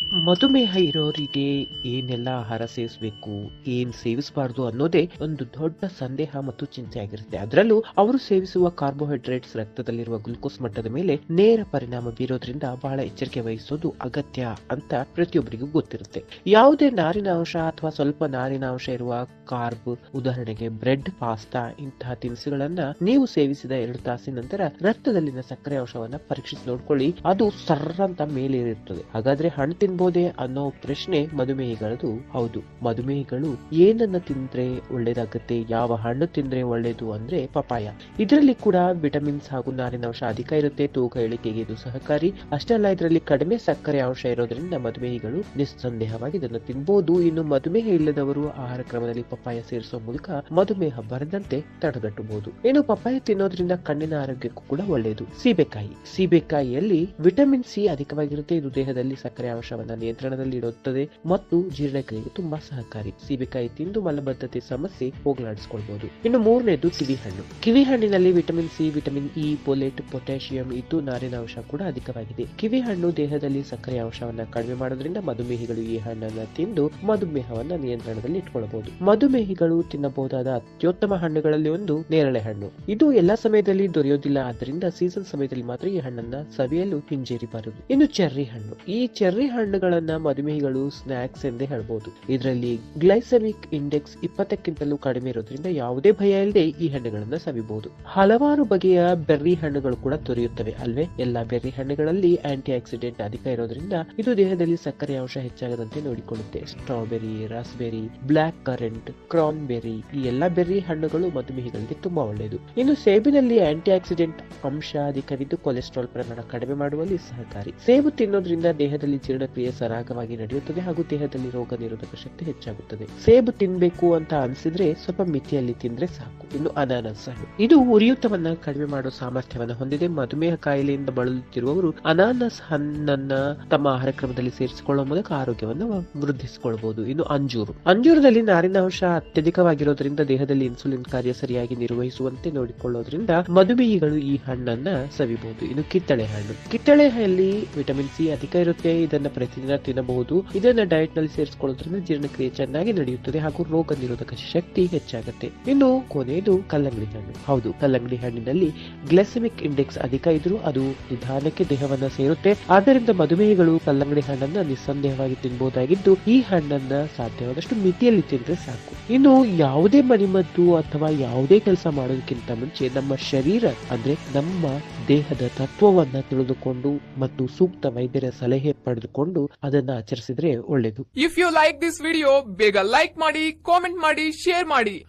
ಮಧುಮೇಹ ಇರೋರಿಗೆ ಏನೆಲ್ಲ ಆಹಾರ ಸೇವಿಸಬೇಕು, ಏನ್ ಸೇವಿಸಬಾರ್ದು ಅನ್ನೋದೇ ಒಂದು ದೊಡ್ಡ ಸಂದೇಹ ಮತ್ತು ಚಿಂತೆ ಆಗಿರುತ್ತೆ. ಅದರಲ್ಲೂ ಅವರು ಸೇವಿಸುವ ಕಾರ್ಬೋಹೈಡ್ರೇಟ್ಸ್ ರಕ್ತದಲ್ಲಿರುವ ಗ್ಲುಕೋಸ್ ಮಟ್ಟದ ಮೇಲೆ ನೇರ ಪರಿಣಾಮ ಬೀರೋದ್ರಿಂದ ಬಹಳ ಎಚ್ಚರಿಕೆ ವಹಿಸೋದು ಅಗತ್ಯ ಅಂತ ಪ್ರತಿಯೊಬ್ಬರಿಗೂ ಗೊತ್ತಿರುತ್ತೆ. ಯಾವುದೇ ನಾರಿನ ಅಂಶ ಅಥವಾ ಸ್ವಲ್ಪ ನಾರಿನ ಅಂಶ ಇರುವ ಕಾರ್ಬ್, ಉದಾಹರಣೆಗೆ ಬ್ರೆಡ್, ಪಾಸ್ತಾ ಇಂತಹ ತಿನಿಸುಗಳನ್ನ ನೀವು ಸೇವಿಸಿದ ಎರಡು ತಾಸಿನ ನಂತರ ರಕ್ತದಲ್ಲಿನ ಸಕ್ಕರೆ ಅಂಶವನ್ನ ಪರೀಕ್ಷಿಸಿ ನೋಡ್ಕೊಳ್ಳಿ. ಅದು ಸರ್ರಂತ ಮೇಲೇರಿರುತ್ತದೆ ಹಾಗಾದ್ರೆ ಹಣ್ಣು ತಿನ್ಬೋದೇ ಅನ್ನೋ ಪ್ರಶ್ನೆ ಮಧುಮೇಹಿಗಳದು. ಹೌದು, ಮಧುಮೇಹಿಗಳು ಏನನ್ನ ತಿಂದ್ರೆ ಒಳ್ಳೇದಾಗುತ್ತೆ, ಯಾವ ಹಣ್ಣು ತಿಂದ್ರೆ ಒಳ್ಳೇದು ಅಂದ್ರೆ ಪಪಾಯ ಇದರಲ್ಲಿ ಕೂಡ ವಿಟಮಿನ್ಸ್ ಹಾಗೂ ನಾರಿನಾಂಶ ಅಧಿಕ ಇರುತ್ತೆ, ತೂಕ, ಇಳಿಕೆಗೆ ಇದು ಸಹಕಾರಿ. ಅಷ್ಟೇ ಅಲ್ಲ, ಇದರಲ್ಲಿ ಕಡಿಮೆ ಸಕ್ಕರೆ ಅಂಶ ಇರೋದ್ರಿಂದ ಮಧುಮೇಹಿಗಳು ನಿಸ್ಸಂದೇಹವಾಗಿ ಇದನ್ನು ತಿನ್ಬಹುದು ಇನ್ನು ಮಧುಮೇಹ ಇಲ್ಲದವರು ಆಹಾರ ಕ್ರಮದಲ್ಲಿ ಪಪ್ಪಾಯ ಸೇರಿಸುವ ಮೂಲಕ ಮಧುಮೇಹ ಬರದಂತೆ ತಡೆಗಟ್ಟಬಹುದು. ಇನ್ನು ಪಪ್ಪಾಯ ತಿನ್ನೋದ್ರಿಂದ ಕಣ್ಣಿನ ಆರೋಗ್ಯಕ್ಕೂ ಕೂಡ ಒಳ್ಳೆಯದು ಸೀಬೆಕಾಯಿ. ಸೀಬೆಕಾಯಿಯಲ್ಲಿ ವಿಟಮಿನ್ ಸಿ ಅಧಿಕವಾಗಿರುತ್ತೆ. ಇದು ದೇಹದಲ್ಲಿ ಸಕ್ಕರೆ ಅಂಶವನ್ನ ನಿಯಂತ್ರಣದಲ್ಲಿ ಇಡುತ್ತದೆ ಮತ್ತು ಜೀರ್ಣಕ್ರಿಯೆಗೆ ತುಂಬಾ ಸಹಕಾರಿ. ಸೀಬೆಕಾಯಿ ತಿಂದು ಮಲಬದ್ಧತೆ ಸಮಸ್ಯೆ ಹೋಗಲಾಡಿಸಿಕೊಳ್ಬಹುದು ಇನ್ನು ಮೂರನೇದು ಕಿವಿ ಹಣ್ಣು ಕಿವಿ ಹಣ್ಣಿನಲ್ಲಿ vitamin C, vitamin E folate potassium ಇದ್ದು ನಾರಿನ ಅಂಶ ಕೂಡ ಅಧಿಕವಾಗಿದೆ. ಕಿವಿ ಹಣ್ಣು ದೇಹದಲ್ಲಿ ಸಕ್ಕರೆ ಅಂಶವನ್ನು ಕಡಿಮೆ ಮಾಡೋದ್ರಿಂದ ಮಧುಮೇಹಿಗಳು ಈ ಹಣ್ಣನ್ನ ತಿಂದು ಮಧುಮೇಹವನ್ನ ನಿಯಂತ್ರಣದಲ್ಲಿ ಇಟ್ಕೊಳ್ಳಬಹುದು ಮಧುಮೇಹಿಗಳು ತಿನ್ನಬಹುದಾದ ಅತ್ಯುತ್ತಮ ಹಣ್ಣುಗಳಲ್ಲಿ ಒಂದು ನೇರಳೆ ಹಣ್ಣು. ಇದು ಎಲ್ಲಾ ಸಮಯದಲ್ಲಿ ದೊರೆಯೋದಿಲ್ಲ, ಆದ್ದರಿಂದ ಸೀಸನ್ ಸಮಯದಲ್ಲಿ ಮಾತ್ರ ಈ ಹಣ್ಣನ್ನ ಸವಿಯಲು ಹಿಂಜೇರಿಬಾರದು ಇನ್ನು ಚೆರ್ರಿ ಹಣ್ಣು. ಈ ಚೆರ್ರಿ ಹಣ್ಣುಗಳನ್ನ ಮಧುಮೇಹಿಗಳು ಸ್ನಾಕ್ಸ್ ಎಂದೇ ಹೇಳಬಹುದು ಇದರಲ್ಲಿ ಗ್ಲೈಸೆಮಿಕ್ ಇಂಡೆಕ್ಸ್ ಇಪ್ಪತ್ತಕ್ಕಿಂತಲೂ ಕಡಿಮೆ ಇರೋದ್ರಿಂದ ಯಾವುದೇ ಭಯ ಇಲ್ಲದೆ ಈ ಹಣ್ಣುಗಳನ್ನ ಸವಿಬಹುದು ಹಲವಾರು ಬಗೆಯ ಬೆರ್ರಿ ಹಣ್ಣುಗಳು ಕೂಡ ದೊರೆಯುತ್ತವೆ ಅಲ್ವೇ? ಎಲ್ಲಾ ಬೆರ್ರಿ ಹಣ್ಣುಗಳಲ್ಲಿ ಆಂಟಿ ಆಕ್ಸಿಡೆಂಟ್ ಅಧಿಕ ಇರೋದ್ರಿಂದ ಇದು ದೇಹದಲ್ಲಿ ಸಕ್ಕರೆ ಅಂಶ ಹೆಚ್ಚಾಗದಂತೆ ನೋಡಿಕೊಳ್ಳುತ್ತೆ. Strawberry, raspberry black currant cranberry ಈ ಎಲ್ಲಾ ಬೆರ್ರಿ ಹಣ್ಣುಗಳು ಮಧುಮೇಹಿಗಳಿಗೆ ತುಂಬಾ ಒಳ್ಳೆಯದು. ಇನ್ನು ಸೇಬಿನಲ್ಲಿ ಆಂಟಿ ಆಕ್ಸಿಡೆಂಟ್ ಅಂಶ ಅಧಿಕವಿದ್ದು ಕೊಲೆಸ್ಟ್ರಾಲ್ ಪ್ರಮಾಣ ಕಡಿಮೆ ಮಾಡುವಲ್ಲಿ ಸಹಕಾರಿ. ಸೇಬು ತಿನ್ನೋದ್ರಿಂದ ದೇಹದಲ್ಲಿ ಜೀರ್ಣಕ್ರಿಯೆ ಸರಾಗವಾಗಿ ನಡೆಯುತ್ತದೆ ಹಾಗೂ ದೇಹದಲ್ಲಿ ರೋಗ ನಿರೋಧಕ ಶಕ್ತಿ ಹೆಚ್ಚಾಗುತ್ತದೆ. ಸೇಬು ತಿನ್ಬೇಕು ಅಂತ ಅನಿಸಿದ್ರೆ ಸ್ವಲ್ಪ ಮಿತಿಯಲ್ಲಿ ತಿಂದ್ರೆ ಸಾಕು. ಇನ್ನು ಅನಾನಸ್ ಹಣ್ಣು ಇದು ಉರಿಯೂತವನ್ನ ಕಡಿಮೆ ಮಾಡುವ ಸಾಮರ್ಥ್ಯವನ್ನು ಹೊಂದಿದೆ. ಮಧುಮೇಹ ಕಾಯಿಲೆಯಿಂದ ಬಳಲುತ್ತಿರುವವರು ಅನಾನಸ್ ಹಣ್ಣನ್ನ ತಮ್ಮ ಆಹಾರ ಕ್ರಮದಲ್ಲಿ ಸೇರಿಸಿಕೊಳ್ಳುವ ಮೂಲಕ ಆರೋಗ್ಯವನ್ನು ವೃದ್ಧಿಸಿಕೊಳ್ಳಬಹುದು ಇನ್ನು ಅಂಜೂರು. ಅಂಜೂರದಲ್ಲಿ ನಾರಿನಾಂಶ ಅತ್ಯಧಿಕವಾಗಿರೋದ್ರಿಂದ ದೇಹದಲ್ಲಿ ಇನ್ಸುಲಿನ್ ಕಾರ್ಯ ಸರಿಯಾಗಿ ನಿರ್ವಹಿಸುವಂತೆ ನೋಡಿಕೊಳ್ಳೋದ್ರಿಂದ ಮಧುಮೇಹಿಗಳು ಈ ಹಣ್ಣನ್ನ ಸವಿಬಹುದು ಇನ್ನು ಕಿತ್ತಳೆ ಹಣ್ಣು. ಕಿತ್ತಳೆಯಲ್ಲಿ ವಿಟಮಿನ್ ಸಿ ಅಧಿಕ ಇರುತ್ತೆ. ಇದನ್ನ ಪ್ರತಿದಿನ ತಿನ್ನಬಹುದು ಇದನ್ನ ಡಯಟ್ನಲ್ಲಿ ಸೇರಿಸಿಕೊಳ್ಳೋದ್ರಿಂದ ಜೀರ್ಣಕ್ರಿಯೆ ಚೆನ್ನಾಗಿ ನಡೆಯುತ್ತದೆ ಹಾಗೂ ರೋಗ ನಿರೋಧಕ ಶಕ್ತಿ ಹೆಚ್ಚಾಗುತ್ತೆ. ಇನ್ನು ಕೊನೆಯದು ಕಲ್ಲಂಗಡಿ ಹಣ್ಣು. ಹೌದು, ಕಲ್ಲಂಗಡಿ ಹಣ್ಣಿನಲ್ಲಿ ಗ್ಲೆಸಮಿಕ್ ಇಂಡೆಕ್ಸ್ ಅಧಿಕ ಇದ್ರೂ ಅದು ನಿಧಾನಕ್ಕೆ ದೇಹವನ್ನ ಸೇರುತ್ತೆ. ಆದ್ದರಿಂದ ಮಧುಮೇಹಿಗಳು ಕಲ್ಲಂಗಡಿ ಹಣ್ಣನ್ನ ನಿಸ್ಸಂದೇಹವಾಗಿ ತಿನ್ನಬಹುದಾಗಿದ್ದು ಈ ಹಣ್ಣನ್ನ ಸಾಧ್ಯವಾದಷ್ಟು ಮಿತಿಯಲ್ಲಿ ತಿಂದ್ರೆ ಸಾಕು. ಇನ್ನು ಯಾವುದೇ ಮನೆಮದ್ದು ಅಥವಾ ಯಾವುದೇ ಕೆಲಸ ಮಾಡೋದಕ್ಕಿಂತ ಮುಂಚೆ ನಮ್ಮ ಶರೀರ, ಅಂದ್ರೆ ನಮ್ಮ ದೇಹದ ತತ್ವವನ್ನ ತಿಳಿದುಕೊಂಡು ಮತ್ತು ಸೂಕ್ತ ವೈದ್ಯರ ಸಲಹೆ ಪಡೆದುಕೊಂಡು ಅದನ್ನ ಆಚರಿಸಿದ್ರೆ ಒಳ್ಳೇದು. If you like this video ಬೇಗ ಲೈಕ್ ಮಾಡಿ ಕಾಮೆಂಟ್ ಮಾಡಿ ಶೇರ್ ಮಾಡಿ.